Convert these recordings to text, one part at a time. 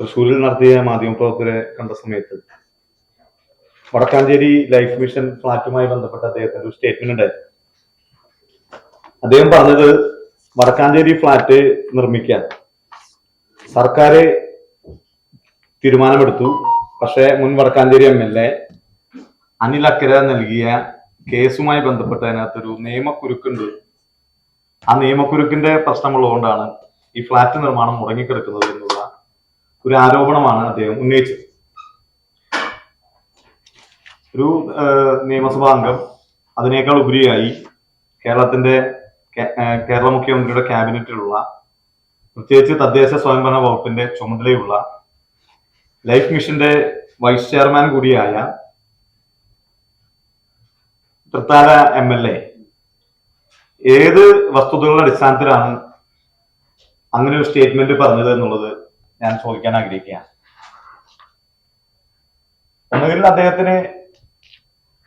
തൃശ്ശൂരിൽ നടത്തിയ മാധ്യമപ്രവർത്തകരെ കണ്ട സമയത്ത് വടക്കാഞ്ചേരി ലൈഫ് മിഷൻ ഫ്ലാറ്റുമായി ബന്ധപ്പെട്ട അദ്ദേഹത്തിന്റെ ഒരു സ്റ്റേറ്റ്മെന്റ് ഉണ്ടായിരുന്നു. അദ്ദേഹം പറഞ്ഞത് വടക്കാഞ്ചേരി ഫ്ലാറ്റ് നിർമ്മിക്കാൻ. സർക്കാർ തീരുമാനമെടുത്തു. പക്ഷേ മുൻ Wadakkanchery M L A Anil Akkara നൽകിയ കേസുമായി ബന്ധപ്പെട്ട് അതിനകത്തൊരു നിയമക്കുരുക്കുണ്ട്. ആ നിയമക്കുരുക്കിന്റെ പ്രശ്നമുള്ളതുകൊണ്ടാണ് ഈ ഫ്ലാറ്റ് നിർമ്മാണം മുടങ്ങിക്കിടക്കുന്നത് എന്നുള്ള ഒരു ആരോപണമാണ് അദ്ദേഹം ഉന്നയിച്ചത്. ഒരു നിയമസഭാ അംഗം അതിനേക്കാൾ ഉപരിയായി കേരളത്തിന്റെ കേരള മുഖ്യമന്ത്രിയുടെ ക്യാബിനറ്റിലുള്ള പ്രത്യേകിച്ച് തദ്ദേശ സ്വയംഭരണ വകുപ്പിന്റെ ചുമതലയുള്ള ലൈഫ് മിഷന്റെ വൈസ് ചെയർമാൻ കൂടിയായ തൃത്താല എം എൽ എ ഏത് വസ്തുതകളുടെ അടിസ്ഥാനത്തിലാണ് അങ്ങനെ ഒരു സ്റ്റേറ്റ്മെന്റ് പറഞ്ഞത് എന്നുള്ളത് ഞാൻ ചോദിക്കാൻ ആഗ്രഹിക്കുകയാണ്. ഒന്നുകിൽ അദ്ദേഹത്തിന്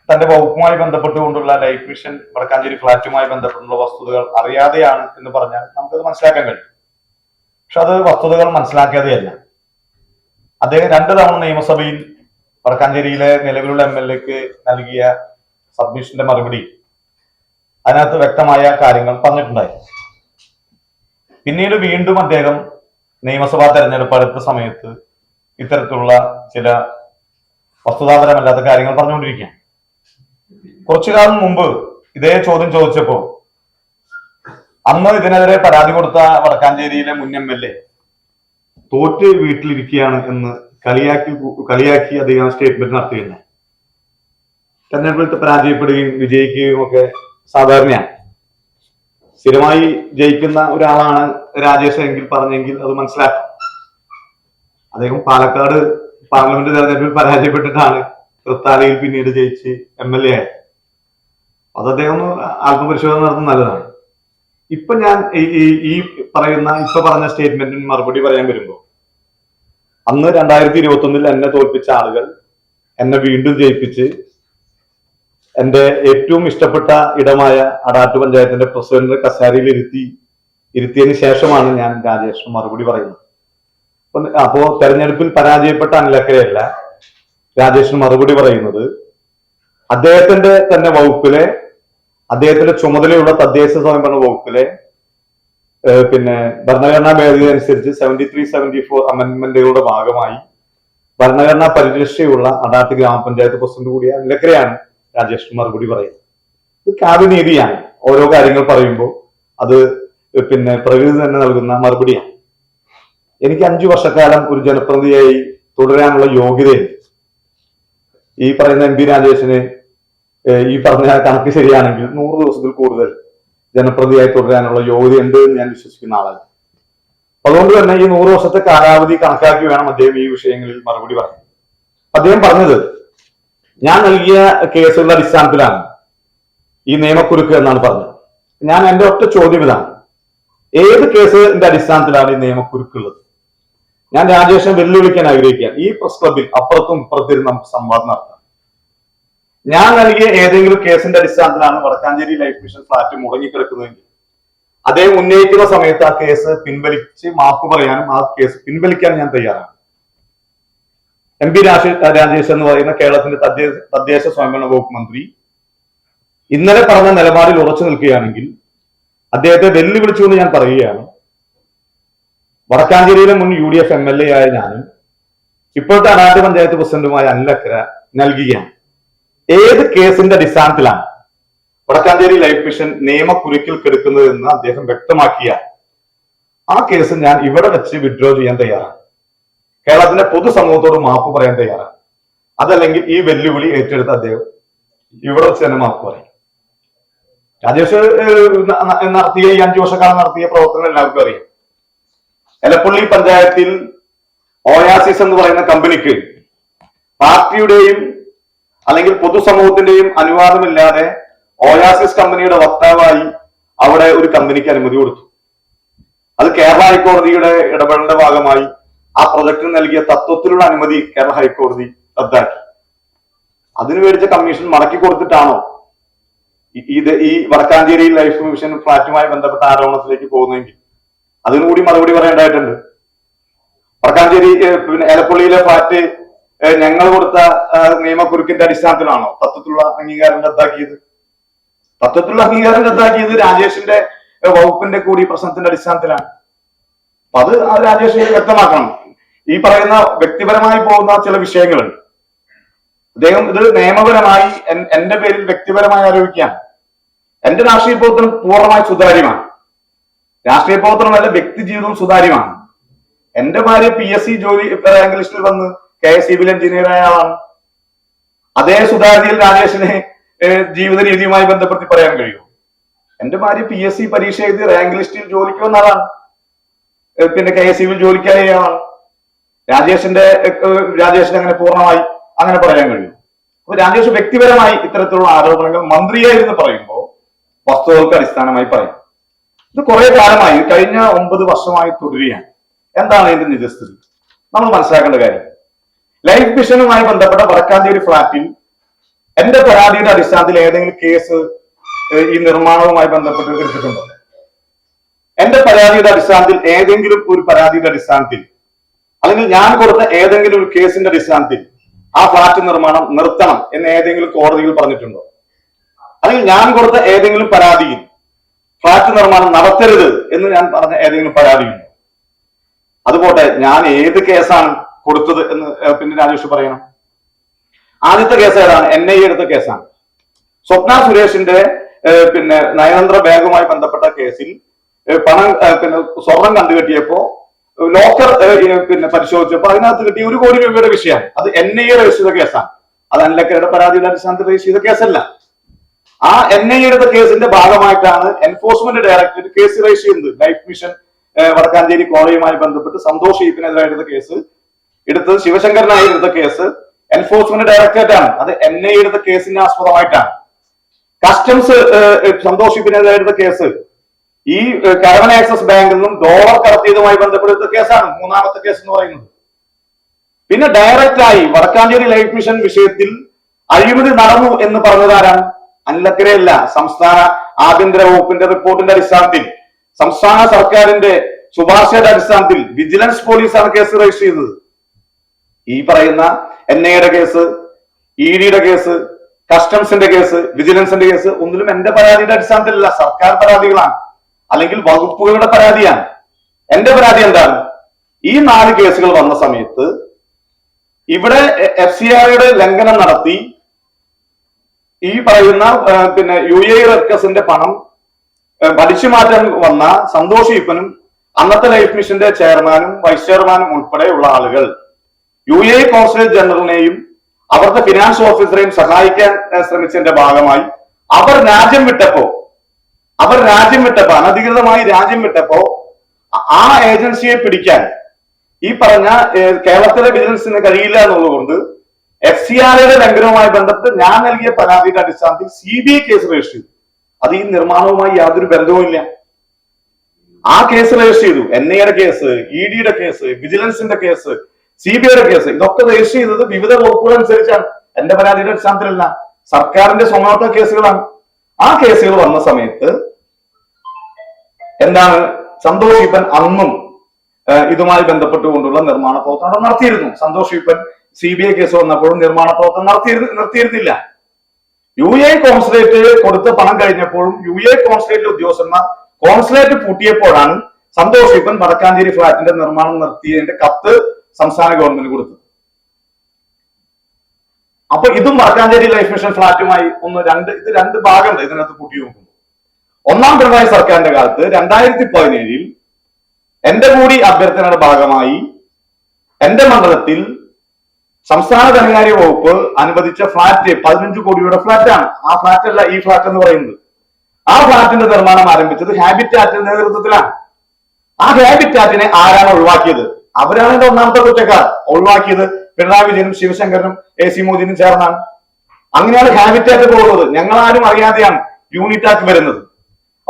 തന്റെ വകുപ്പുമായി ബന്ധപ്പെട്ടുകൊണ്ടുള്ള ലൈഫ് മിഷൻ വടക്കാഞ്ചേരി ഫ്ലാറ്റുമായി ബന്ധപ്പെട്ടുള്ള വസ്തുതകൾ അറിയാതെയാണ് എന്ന് പറഞ്ഞാൽ നമുക്കത് മനസ്സിലാക്കാൻ കഴിയും. പക്ഷെ അത് വസ്തുതകൾ മനസ്സിലാക്കിയതല്ല അദ്ദേഹം രണ്ട് തവണ നിയമസഭയിൽ വടക്കാഞ്ചേരിയിലെ നിലവിലുള്ള എം എൽ എക്ക് നൽകിയ സബ്മിഷന്റെ മറുപടി അതിനകത്ത് വ്യക്തമായ കാര്യങ്ങൾ പറഞ്ഞിട്ടുണ്ടായി. പിന്നീട് വീണ്ടും അദ്ദേഹം നിയമസഭാ തെരഞ്ഞെടുപ്പ് അടുത്ത സമയത്ത് ഇത്തരത്തിലുള്ള ചില വസ്തുതാപരമല്ലാത്ത കാര്യങ്ങൾ പറഞ്ഞുകൊണ്ടിരിക്കുകയാണ്. കുറച്ചു കാലം മുമ്പ് ഇതേ ചോദ്യം ചോദിച്ചപ്പോ അന്ന് ഇതിനെതിരെ പരാതി കൊടുത്ത വടക്കാഞ്ചേരിയിലെ മുൻ എം എൽ എ തോറ്റ് വീട്ടിലിരിക്കുകയാണ് എന്ന് കളിയാക്കി കളിയാക്കി അദ്ദേഹം സ്റ്റേറ്റ്മെന്റ് നടത്തിയിരുന്നു. തെരഞ്ഞെടുപ്പിൽ പരാജയപ്പെടുകയും വിജയിക്കുകയും ഒക്കെ സാധാരണയാണ്. സ്ഥിരമായി ജയിക്കുന്ന ഒരാളാണ് രാജേഷ് എങ്കിൽ പറഞ്ഞെങ്കിൽ അത് മനസ്സിലാക്കാം. അദ്ദേഹം പാലക്കാട് പാർലമെന്റ് തെരഞ്ഞെടുപ്പിൽ പരാജയപ്പെട്ടിട്ടാണ് തൃത്താലയിൽ പിന്നീട് ജയിച്ച് എം എൽ എ ആയത്. അത് അദ്ദേഹം ആത്മപരിശോധന നടത്തുന്ന നല്ലതാണ്. ഇപ്പൊ ഞാൻ ഈ- പറയുന്ന ഇപ്പൊ പറഞ്ഞ സ്റ്റേറ്റ്മെന്റിന് മറുപടി പറയാൻ വരുമ്പോൾ അന്ന് രണ്ടായിരത്തി ഇരുപത്തി ഒന്നിൽ എന്നെ തോൽപ്പിച്ച ആളുകൾ എന്നെ വീണ്ടും ജയിപ്പിച്ച് എന്റെ ഏറ്റവും ഇഷ്ടപ്പെട്ട ഇടമായ അടാട്ട് പഞ്ചായത്തിന്റെ പ്രസിഡന്റ് കസാരയിൽ ഇരുത്തി ഇരുത്തിയതിനു ശേഷമാണ് ഞാൻ രാജേഷിന് മറുപടി പറയുന്നത്. അപ്പോ തെരഞ്ഞെടുപ്പിൽ പരാജയപ്പെട്ട അനിലക്കരയല്ല രാജേഷിന് മറുപടി പറയുന്നത് അദ്ദേഹത്തിന്റെ തന്നെ വകുപ്പിലെ അദ്ദേഹത്തിന്റെ ചുമതലയുള്ള തദ്ദേശ സ്വയംഭരണ വകുപ്പിലെ പിന്നെ ഭരണഘടനാ ഭേദഗതി അനുസരിച്ച് സെവന്റി ത്രീ സെവന്റി ഫോർ അമെന്റ്മെന്റുകളുടെ ഭാഗമായി ഭരണഘടനാ പരിരക്ഷയുള്ള അടാട്ട് ഗ്രാമപഞ്ചായത്ത് പ്രസിഡന്റ് കൂടിയ നിലക്കരയാണ് രാജേഷ് മറുപടി പറയുന്നത്. ഇത് കാവ്യനീതിയാണ് ഓരോ കാര്യങ്ങൾ പറയുമ്പോൾ അത് പിന്നെ പ്രകൃതി തന്നെ നൽകുന്ന മറുപടിയാണ്. എനിക്ക് അഞ്ചു വർഷക്കാലം ഒരു ജനപ്രതിനിധിയായി തുടരാനുള്ള യോഗ്യതയുണ്ട്. ഈ പറയുന്ന എം പി രാജേഷിന് ഈ പറഞ്ഞ കണക്ക് ശരിയാണെങ്കിൽ നൂറ് ദിവസത്തിൽ കൂടുതൽ ജനപ്രതിയായി തുടരാനുള്ള യോഗ്യതയുണ്ട് എന്ന് ഞാൻ വിശ്വസിക്കുന്ന ആളാണ്. അതുകൊണ്ട് തന്നെ ഈ നൂറ് വർഷത്തെ കാലാവധി കണക്കാക്കി വേണം അദ്ദേഹം ഈ വിഷയങ്ങളിൽ മറുപടി പറയാൻ. അദ്ദേഹം പറഞ്ഞത് ഞാൻ നൽകിയ കേസുകളുടെ അടിസ്ഥാനത്തിലാണ് ഈ നിയമക്കുരുക്ക് എന്നാണ് പറഞ്ഞത്. ഞാൻ എന്റെ ഒറ്റ ചോദ്യം ഇതാണ്. ഏത് കേസിന്റെ അടിസ്ഥാനത്തിലാണ് ഈ നിയമക്കുരുക്കുള്ളത്? ഞാൻ രാജേഷിനെ വെല്ലുവിളിക്കാൻ ആഗ്രഹിക്കുകയാണ്. ഈ പ്രസ് ക്ലബിൽ അപ്പുറത്തും ഇപ്പുറത്തിരുന്ന് നമുക്ക് സംവാദം നടത്താം. ഞാൻ നൽകിയ ഏതെങ്കിലും കേസിന്റെ അടിസ്ഥാനത്തിലാണ് വടക്കാഞ്ചേരി ലൈഫ് മിഷൻ ഫ്ലാറ്റ് മുടങ്ങിക്കിടക്കുന്നതെങ്കിൽ അദ്ദേഹം ഉന്നയിക്കുന്ന സമയത്ത് ആ കേസ് പിൻവലിച്ച് മാപ്പ് പറയാനും ആ കേസ് പിൻവലിക്കാനും ഞാൻ തയ്യാറാണ്. എം പി രാജ രാജേഷ് എന്ന് പറയുന്ന കേരളത്തിന്റെ തദ്ദേശ സ്വയംഭരണ വകുപ്പ് മന്ത്രി ഇന്നലെ പറഞ്ഞ നിലപാടിൽ ഉറച്ചു നിൽക്കുകയാണെങ്കിൽ അദ്ദേഹത്തെ വെല്ലുവിളിച്ചു എന്ന് ഞാൻ പറയുകയാണ്. വടക്കാഞ്ചേരിയിലെ മുൻ U D F M L A ആയ ഞാനും ഇപ്പോഴത്തെ അനാട്ട് പഞ്ചായത്ത് പ്രസിഡന്റുമായ അനിലക്കര നൽകുകയാണ്. ഏത് കേസിന്റെ അടിസ്ഥാനത്തിലാണ് വടക്കാഞ്ചേരി ലൈഫ് മിഷൻ നിയമക്കുരുക്കിൽ കെടുക്കുന്നത് എന്ന് അദ്ദേഹം വ്യക്തമാക്കിയ ആ കേസ് ഞാൻ ഇവിടെ വെച്ച് വിഡ്രോ ചെയ്യാൻ തയ്യാറാണ്. കേരളത്തിന്റെ പൊതുസമൂഹത്തോട് മാപ്പ് പറയാൻ തയ്യാറാണ്. അതല്ലെങ്കിൽ ഈ വെല്ലുവിളി ഏറ്റെടുത്ത അദ്ദേഹം ഇവിടെ വെച്ച് തന്നെ മാപ്പ് പറയും. രാജേഷ് നടത്തിയ ഈ അഞ്ചു വർഷക്കാലം നടത്തിയ പ്രവർത്തനം എല്ലാവർക്കും അറിയാം. എലപ്പള്ളി പഞ്ചായത്തിൽ ഓയാസിസ് എന്ന് പറയുന്ന കമ്പനിക്ക് പാർട്ടിയുടെയും അല്ലെങ്കിൽ പൊതുസമൂഹത്തിന്റെയും അനുവാദമില്ലാതെ ഓയാസിസ് കമ്പനിയുടെ വക്താവായി അവിടെ ഒരു കമ്പനിക്ക് അനുമതി കൊടുത്തു. അത് കേരള ഹൈക്കോടതിയുടെ ഇടപെടലിന്റെ ഭാഗമായി ആ പ്രൊജക്ടിന് നൽകിയ തത്വത്തിലുള്ള അനുമതി കേരള ഹൈക്കോടതി റദ്ദാക്കി. അതിനു മേടിച്ച കമ്മീഷൻ മടക്കി കൊടുത്തിട്ടാണോ ഇത് ഈ വടക്കാഞ്ചേരി ലൈഫ് മിഷൻ ഫ്ലാറ്റുമായി ബന്ധപ്പെട്ട ആരോപണത്തിലേക്ക് പോകുന്നെങ്കിൽ അതിനുകൂടി മറുപടി പറയേണ്ടതായിട്ടുണ്ട്. വടക്കാഞ്ചേരി പിന്നെ ഏലപ്പള്ളിയിലെ ഫ്ലാറ്റ് ഞങ്ങൾ കൊടുത്ത നിയമക്കുരുക്കിന്റെ അടിസ്ഥാനത്തിലാണോ തത്വത്തിലുള്ള അംഗീകാരം റദ്ദാക്കിയത്? തത്വത്തിലുള്ള അംഗീകാരം റദ്ദാക്കിയത് രാജേഷിന്റെ വകുപ്പിന്റെ കൂടി പ്രശ്നത്തിന്റെ അടിസ്ഥാനത്തിലാണ്. അപ്പൊ അത് രാജേഷ് വ്യക്തമാക്കണം. ഈ പറയുന്ന വ്യക്തിപരമായി പോകുന്ന ചില വിഷയങ്ങളുണ്ട് അദ്ദേഹം ഇത് നിയമപരമായി എന്റെ പേരിൽ വ്യക്തിപരമായി ആരോപിക്കുകയാണ്. എന്റെ രാഷ്ട്രീയ പ്രവർത്തനം പൂർണമായി സുതാര്യമാണ്. രാഷ്ട്രീയ പ്രവർത്തനമല്ല വ്യക്തി ജീവിതവും സുതാര്യമാണ്. എന്റെ ഭാര്യ പി. എസ്. സി. ജോലി ലിസ്റ്റിൽ വന്ന് കെ. എസ്. സിവിൽ എഞ്ചിനീയർ ആയ ആളാണ്. അതേ സുതാര്യതയിൽ രാജേഷിനെ ജീവിത രീതിയുമായി ബന്ധപ്പെടുത്തി പറയാൻ കഴിയും എന്റെ ഭാര്യ പി. എസ്. സി. പരീക്ഷ എഴുതി റാങ്ക് ലിസ്റ്റിൽ ജോലിക്ക് വന്ന ആളാണ്. പിന്നെ കെ. എസ്. സിവിൽ ജോലിക്കായ ആളാണ്. രാജേഷിന്റെ രാജേഷിന് അങ്ങനെ പൂർണമായി അങ്ങനെ പറയാൻ കഴിയും. അപ്പൊ രാജേഷ് വ്യക്തിപരമായി ഇത്തരത്തിലുള്ള ആരോപണങ്ങൾ മന്ത്രിയായിരുന്നു പറയുമ്പോൾ വസ്തുതകൾക്ക് അടിസ്ഥാനമായി പറയും. ഇത് കുറെ കാലമായി കഴിഞ്ഞ ഒമ്പത് വർഷമായി തുടരുകയാണ്. എന്താണ് ഇതിന്റെ നിജസ്ഥിതി? നമ്മൾ മനസ്സിലാക്കേണ്ട കാര്യം. ലൈഫ് മിഷനുമായി ബന്ധപ്പെട്ട വടക്കാഞ്ചേരി ഫ്ളാറ്റിൽ എന്റെ പരാതിയുടെ അടിസ്ഥാനത്തിൽ ഏതെങ്കിലും കേസ് ഈ നിർമ്മാണവുമായി ബന്ധപ്പെട്ട് എടുത്തിട്ടുണ്ടോ? എന്റെ പരാതിയുടെ അടിസ്ഥാനത്തിൽ ഏതെങ്കിലും ഒരു പരാതിയുടെ അടിസ്ഥാനത്തിൽ അല്ലെങ്കിൽ ഞാൻ കൊടുത്ത ഏതെങ്കിലും ഒരു കേസിന്റെ അടിസ്ഥാനത്തിൽ ആ ഫ്ളാറ്റ് നിർമ്മാണം നിർത്തണം എന്ന് ഏതെങ്കിലും കോടതിയിൽ പറഞ്ഞിട്ടുണ്ടോ? അല്ലെങ്കിൽ ഞാൻ കൊടുത്ത ഏതെങ്കിലും പരാതിയിൽ ഫ്ളാറ്റ് നിർമ്മാണം നടത്തരുത് എന്ന് ഞാൻ പറഞ്ഞ ഏതെങ്കിലും പരാതിയുണ്ടോ? അതുപോട്ടെ ഞാൻ ഏത് കേസാണ് കൊടുത്തത് എന്ന് പിന്നെ രാജേഷ് പറയണം. ആദ്യത്തെ കേസ് ഏതാണ്? എൻ ഐ എടുത്ത കേസാണ്. സ്വപ്ന സുരേഷിന്റെ പിന്നെ നയതന്ത്ര ബാങ്കുമായി ബന്ധപ്പെട്ട കേസിൽ പണം പിന്നെ സ്വർണം കണ്ടുകെട്ടിയപ്പോ ലോക്കർ പിന്നെ പരിശോധിച്ചപ്പോൾ അതിനകത്ത് കിട്ടിയ ഒരു കോടി രൂപയുടെ വിഷയം അത് എൻ ഐ എ രജിസ്റ്റർ ചെയ്ത കേസാണ്. അത് അനിലക്കരയുടെ പരാതിയുടെ അടിസ്ഥാനത്തിൽ രജിസ്റ്റർ ചെയ്ത കേസല്ല. ആ എൻ ഐ എടുത്ത കേസിന്റെ ഭാഗമായിട്ടാണ് എൻഫോഴ്സ്മെന്റ് ഡയറക്ടറേറ്റ് കേസ് രജിസ്റ്റർ ചെയ്യുന്നത് ലൈഫ് മിഷൻ വടക്കാഞ്ചേരി കോളേജുമായി ബന്ധപ്പെട്ട് സന്തോഷ് ഈപ്പിനെതിരെ എടുത്ത കേസ്. എടുത്തത് ശിവശങ്കരനായി എടുത്ത കേസ്. എൻഫോഴ്സ്മെന്റ് ഡയറക്ടറേറ്റ് ആണ്. അത് എൻ ഐ എടുത്ത കേസിന്റെ ആസ്പദമായിട്ടാണ്. Customs Santhosh case. ഈ ഏഹ്, കരവന ആക്സസ് ബാങ്കിൽ നിന്നും ഡോളർ കടത്തിയതുമായി ബന്ധപ്പെടുത്ത കേസാണ് മൂന്നാമത്തെ കേസ് എന്ന് പറയുന്നത്. പിന്നെ ഡയറക്റ്റ് ആയി വടക്കാഞ്ചേരി ലൈഫ് മിഷൻ വിഷയത്തിൽ അഴിമതി നടന്നു എന്ന് പറഞ്ഞതാരാണ് അല്ലക്കരയല്ല സംസ്ഥാന ആഭ്യന്തര വകുപ്പിന്റെ റിപ്പോർട്ടിന്റെ അടിസ്ഥാനത്തിൽ. സംസ്ഥാന സർക്കാരിന്റെ ശുപാർശയുടെ അടിസ്ഥാനത്തിൽ വിജിലൻസ് പോലീസാണ് കേസ് രജിസ്റ്റർ ചെയ്തത്. ഈ പറയുന്ന എൻ ഐയുടെ കേസ് ഇ ഡിയുടെ കേസ് കസ്റ്റംസിന്റെ കേസ് വിജിലൻസിന്റെ കേസ് ഒന്നിലും എന്റെ പരാതിയുടെ അടിസ്ഥാനത്തിലല്ല സർക്കാർ പരാതികളാണ്. അല്ലെങ്കിൽ വകുപ്പുകളുടെ പരാതിയാണ്. എന്റെ പരാതി എന്താണ്? ഈ നാല് കേസുകൾ വന്ന സമയത്ത് ഇവിടെ എഫ് സി ആറുടെ ലംഘനം നടത്തി ഈ പറയുന്ന പിന്നെ യു എ റെക്കസിന്റെ പണം വലിച്ചു മാറ്റാൻ വന്ന സന്തോഷ് ഈപ്പനും അന്നത്തെ ലൈഫ് മിഷന്റെ ചെയർമാനും വൈസ് ചെയർമാനും ഉൾപ്പെടെയുള്ള ആളുകൾ യു എ കോൺസുലേറ്റ് ജനറലിനെയും അവരുടെ ഫിനാൻസ് ഓഫീസറെയും സഹായിക്കാൻ ശ്രമിച്ചതിന്റെ ഭാഗമായി അവർ രാജ്യം വിട്ടപ്പോ അവർ രാജ്യം വിട്ടപ്പോ അനധികൃതമായി രാജ്യം വിട്ടപ്പോ ആ- ഏജൻസിയെ പിടിക്കാൻ ഈ പറഞ്ഞ കേരളത്തിലെ വിജിലൻസിന് കഴിയില്ല എന്നുള്ളതുകൊണ്ട് എഫ് സി ആർഐയുടെ ലംഘനവുമായി ബന്ധപ്പെട്ട് ഞാൻ നൽകിയ പരാതിയുടെ അടിസ്ഥാനത്തിൽ C B I case register ചെയ്തു. അത് ഈ നിർമ്മാണവുമായി യാതൊരു ബന്ധവുമില്ല ആ കേസ് രജിസ്റ്റർ ചെയ്തു. എൻ ഐയുടെ കേസ് ഇ ഡിയുടെ കേസ് വിജിലൻസിന്റെ കേസ് സി ബി ഐയുടെ കേസ് ഇതൊക്കെ രജിസ്റ്റർ ചെയ്തത് വിവിധ വകുപ്പുകൾ അനുസരിച്ചാണ്. എന്റെ പരാതിയുടെ അടിസ്ഥാനത്തിലല്ല. സർക്കാരിന്റെ സ്വന്തം കേസുകളാണ്. ആ കേസുകൾ വന്ന സമയത്ത് എന്താണ്? സന്തോഷ് ഈപ്പൻ അന്നും ഇതുമായി ബന്ധപ്പെട്ടുകൊണ്ടുള്ള നിർമ്മാണ പ്രവർത്തനം നടത്തിയിരുന്നു. Santhosh Eapen C B I case വന്നപ്പോഴും നിർമ്മാണ പ്രവർത്തനം നടത്തിയിരുന്നു നിർത്തിയിരുന്നില്ല. യു എ കോൺസുലേറ്റ് കൊടുത്ത പണം കഴിഞ്ഞപ്പോഴും യു എ കോൺസുലേറ്റ് ഉദ്യോഗസ്ഥന്മാർ കോൺസുലേറ്റ് പൂട്ടിയപ്പോഴാണ് സന്തോഷ് ഈപ്പൻ വടക്കാഞ്ചേരി ഫ്ളാറ്റിന്റെ നിർമ്മാണം നിർത്തിയതിന്റെ കത്ത് സംസ്ഥാന ഗവൺമെന്റ് കൊടുത്തത്. അപ്പൊ ഇതും വടക്കാഞ്ചേരി ലൈഫ് മിഷൻ ഫ്ളാറ്റുമായി ഒന്ന് രണ്ട് ഇത് രണ്ട് ഭാഗമുണ്ട് ഇതിനകത്ത് കൂട്ടി നോക്കുമ്പോൾ ഒന്നാം പിണറായി സർക്കാരിന്റെ കാലത്ത് രണ്ടായിരത്തി പതിനേഴിൽ എന്റെ കൂടി അഭ്യർത്ഥനയുടെ ഭാഗമായി എന്റെ മണ്ഡലത്തിൽ സംസ്ഥാന ധനകാര്യ വകുപ്പ് അനുവദിച്ച ഫ്ളാറ്റ് പതിനഞ്ച് കോടിയുടെ ഫ്ളാറ്റാണ് ആ ഫ്ളാറ്റ് അല്ല ഈ ഫ്ളാറ്റ് എന്ന് പറയുന്നത്. ആ ഫ്ളാറ്റിന്റെ നിർമ്മാണം ആരംഭിച്ചത് ഹാബിറ്റാറ്റിന്റെ നേതൃത്വത്തിലാണ്. ആ ഹാബിറ്റാറ്റിനെ ആരാണ് ഒഴിവാക്കിയത്? അവരാണ് എന്റെ ഒന്നാമത്തെ കുറ്റക്കാർ. ഒഴിവാക്കിയത് പിണറായി വിജയനും ശിവശങ്കരനും എ സി മോദിനും ചേർന്നാണ്. അങ്ങനെയാണ് ഹാബിറ്റാറ്റ് പോകുന്നത്. ഞങ്ങൾ ആരും അറിയാതെയാണ് യൂണിറ്റാറ്റ് വരുന്നത്.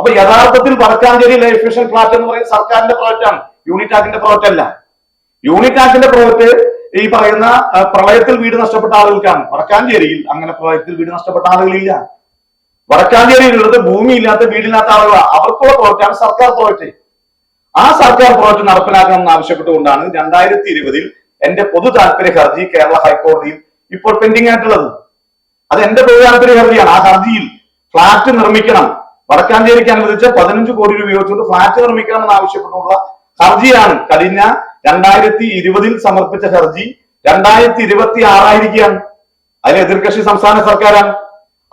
അപ്പൊ യഥാർത്ഥത്തിൽ വടക്കാഞ്ചേരി ലൈഫ് മിഷൻ ഫ്ലാറ്റ് എന്ന് പറയുന്നത് സർക്കാരിന്റെ പ്രോജക്റ്റ് ആണ്. യൂണിറ്റാക്കിന്റെ പ്രോജക്റ്റ് അല്ല. യൂണിറ്റ് ആക്ടിന്റെ പ്രോജക്റ്റ് ഈ പറയുന്ന പ്രളയത്തിൽ വീട് നഷ്ടപ്പെട്ട ആളുകൾക്കാണ്. വടക്കാഞ്ചേരിയിൽ അങ്ങനെ പ്രളയത്തിൽ വീട് നഷ്ടപ്പെട്ട ആളുകളില്ല. വടക്കാഞ്ചേരിയിലുള്ളത് ഭൂമി ഇല്ലാത്ത വീടില്ലാത്ത ആളുകളാണ് അവർക്കുള്ള പ്രോജക്റ്റാണ് സർക്കാർ പ്രോജക്റ്റ് ആ സർക്കാർ പ്രോജക്റ്റ് നടപ്പിലാക്കണം എന്ന് ആവശ്യപ്പെട്ടുകൊണ്ടാണ് രണ്ടായിരത്തി ഇരുപതിൽ എന്റെ പൊതു താല്പര്യ ഹർജി കേരള ഹൈക്കോടതിയിൽ ഇപ്പോൾ പെൻഡിംഗ് ആയിട്ടുള്ളത്. അത് എന്റെ പൊതു താല്പര്യ ഹർജിയാണ്. ആ ഹർജിയിൽ ഫ്ളാറ്റ് നിർമ്മിക്കണം. വടക്കാഞ്ചേരിക്ക് അനുവദിച്ച പതിനഞ്ച് കോടി രൂപ ഉപയോഗിച്ചുകൊണ്ട് ഫ്ളാറ്റ് നിർമ്മിക്കണമെന്ന് ആവശ്യപ്പെട്ടുള്ള ഹർജിയാണ്. കഴിഞ്ഞ രണ്ടായിരത്തി ഇരുപതിൽ സമർപ്പിച്ച ഹർജി രണ്ടായിരത്തി ഇരുപത്തി ആറായിരിക്കുകയാണ്. അതിന് എതിർകക്ഷി സംസ്ഥാന സർക്കാരാണ്.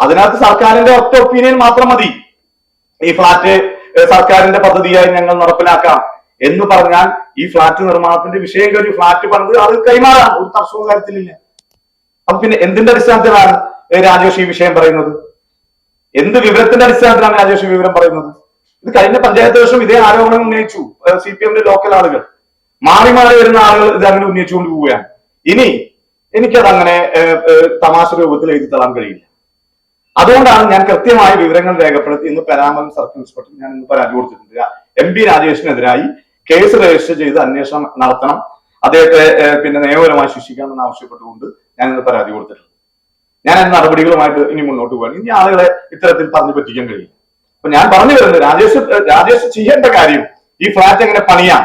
അതിനകത്ത് സർക്കാരിന്റെ ഒറ്റ ഒപ്പീനിയൻ മാത്രം മതി. ഈ ഫ്ളാറ്റ് സർക്കാരിന്റെ പദ്ധതിയായി ഞങ്ങൾ നടപ്പിലാക്കാം എന്ന് പറഞ്ഞാൽ ഈ ഫ്ളാറ്റ് നിർമ്മാണത്തിന്റെ വിഷയം കഴിഞ്ഞ് ഫ്ളാറ്റ് പണിത് അത് കൈമാറാം. ഒരു തർക്കവും കാര്യത്തിലില്ല. അപ്പൊ പിന്നെ എന്തിന്റെ അടിസ്ഥാനത്തിലാണ് രാജേഷ് ഈ വിഷയം പറയുന്നത്? എന്ത് വിവരത്തിന്റെ അടിസ്ഥാനത്തിലാണ് രാജേഷ് വിവരം പറയുന്നത്? ഇത് കഴിഞ്ഞ പഞ്ചായത്ത് വർഷം ഇതേ ആരോപണം ഉന്നയിച്ചു സി പി എമ്മിന്റെ ലോക്കൽ ആളുകൾ. മാറി മാറി വരുന്ന ആളുകൾ ഇത് അങ്ങനെ ഉന്നയിച്ചുകൊണ്ട് പോവുകയാണ്. ഇനി എനിക്കത് അങ്ങനെ തമാശ രൂപത്തിൽ എഴുതി തള്ളാൻ കഴിയില്ല. അതുകൊണ്ടാണ് ഞാൻ കൃത്യമായ വിവരങ്ങൾ രേഖപ്പെടുത്തി ഇന്ന് പരാമർശം സർക്കിൾ ഇൻസ്പെക്ടർ ഞാൻ ഇന്ന് പരാതി കൊടുത്തിട്ടുണ്ട്. എം പി രാജേഷിനെതിരായി കേസ് രജിസ്റ്റർ ചെയ്ത് അന്വേഷണം നടത്തണം. അദ്ദേഹത്തെ പിന്നെ നിയമപരമായി ശിക്ഷിക്കണമെന്ന് ആവശ്യപ്പെട്ടുകൊണ്ട് ഞാൻ ഇന്ന് പരാതി കൊടുത്തിട്ടുണ്ട്. ഞാൻ അതിന് നടപടികളുമായിട്ട് ഇനി മുന്നോട്ട് പോകാൻ. ഇനി ആളുകളെ ഇത്തരത്തിൽ പറഞ്ഞു പറ്റിക്കാൻ കഴിയും അപ്പൊ ഞാൻ പറഞ്ഞു വരുന്നത് രാജേഷ് രാജേഷ് ചെയ്യേണ്ട കാര്യം ഈ ഫ്ലാറ്റ് എങ്ങനെ പണിയാം?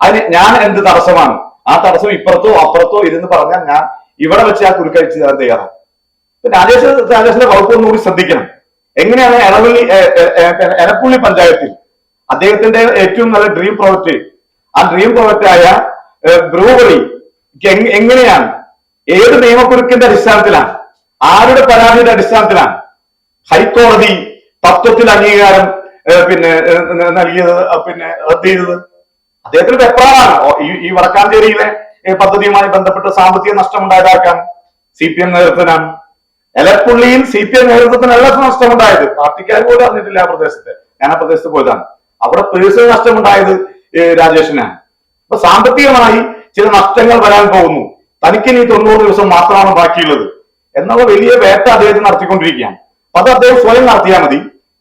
അതിന് ഞാൻ എന്ത് തടസ്സമാണ്? ആ തടസ്സം ഇപ്പുറത്തോ അപ്പുറത്തോ ഇരുന്ന് പറഞ്ഞാൽ ഞാൻ ഇവിടെ വെച്ച് ആ കുരുക്കഴിച്ച് തരാൻ തയ്യാറാണ്. രാജേഷ് രാജേഷിന്റെ വകുപ്പ് ഒന്നുകൂടി ശ്രദ്ധിക്കണം. എങ്ങനെയാണ് എളവള്ളി എലപ്പുള്ളി പഞ്ചായത്തിൽ അദ്ദേഹത്തിന്റെ ഏറ്റവും നല്ല ഡ്രീം പ്രോജക്റ്റ് ആ ഡ്രീം പ്രോജക്റ്റ് ആയ ബ്രൂവറി എങ്ങനെയാണ്? ഏത് നിയമക്കുരുക്കിന്റെ അടിസ്ഥാനത്തിലാണ്? ആരുടെ പരാതിയുടെ അടിസ്ഥാനത്തിലാണ് ഹൈക്കോടതി തത്വത്തിൽ അംഗീകാരം പിന്നെ നൽകിയത് പിന്നെ റദ്ദ് ചെയ്തത്? അദ്ദേഹത്തിന് വെപ്രാളാണ്. ഈ വടക്കാഞ്ചേരിയിലെ പദ്ധതിയുമായി ബന്ധപ്പെട്ട് സാമ്പത്തിക നഷ്ടം ഉണ്ടായതാക്കാം സി പി എം നേതൃത്വത്തിനാണ്. എലപ്പുള്ളിയിൽ സി പി എം നേതൃത്വത്തിനല്ല നഷ്ടമുണ്ടായത്. പാർട്ടിക്കാർ പോലും അറിഞ്ഞിട്ടില്ല ആ പ്രദേശത്ത്. ഞാൻ ആ പ്രദേശത്ത് പോയതാണ്. അവിടെ പേഴ്സണൽ നഷ്ടമുണ്ടായത് രാജേഷിനാണ്. അപ്പൊ സാമ്പത്തികമായി ചില നഷ്ടങ്ങൾ വരാൻ പോകുന്നു. തനിക്ക് ഇനി തൊണ്ണൂറ് ദിവസം മാത്രമാണ് ബാക്കിയുള്ളത്. എന്നുള്ള വലിയ വേട്ട അദ്ദേഹത്തിന് നടത്തിക്കൊണ്ടിരിക്കുകയാണ്. അപ്പൊ അത് അദ്ദേഹം സ്വയം നടത്തിയാൽ മതി.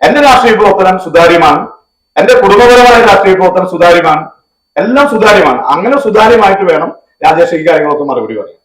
എന്റെ രാഷ്ട്രീയ പ്രവർത്തനം സുതാര്യമാണ്. എന്റെ കുടുംബപരമായ രാഷ്ട്രീയ പ്രവർത്തനം സുതാര്യമാണ്. എല്ലാം സുതാര്യമാണ്. അങ്ങനെ സുതാര്യമായിട്ട് വേണം രാജേഷ് ഈ കാര്യങ്ങളൊക്കെ മറുപടി പറയാൻ.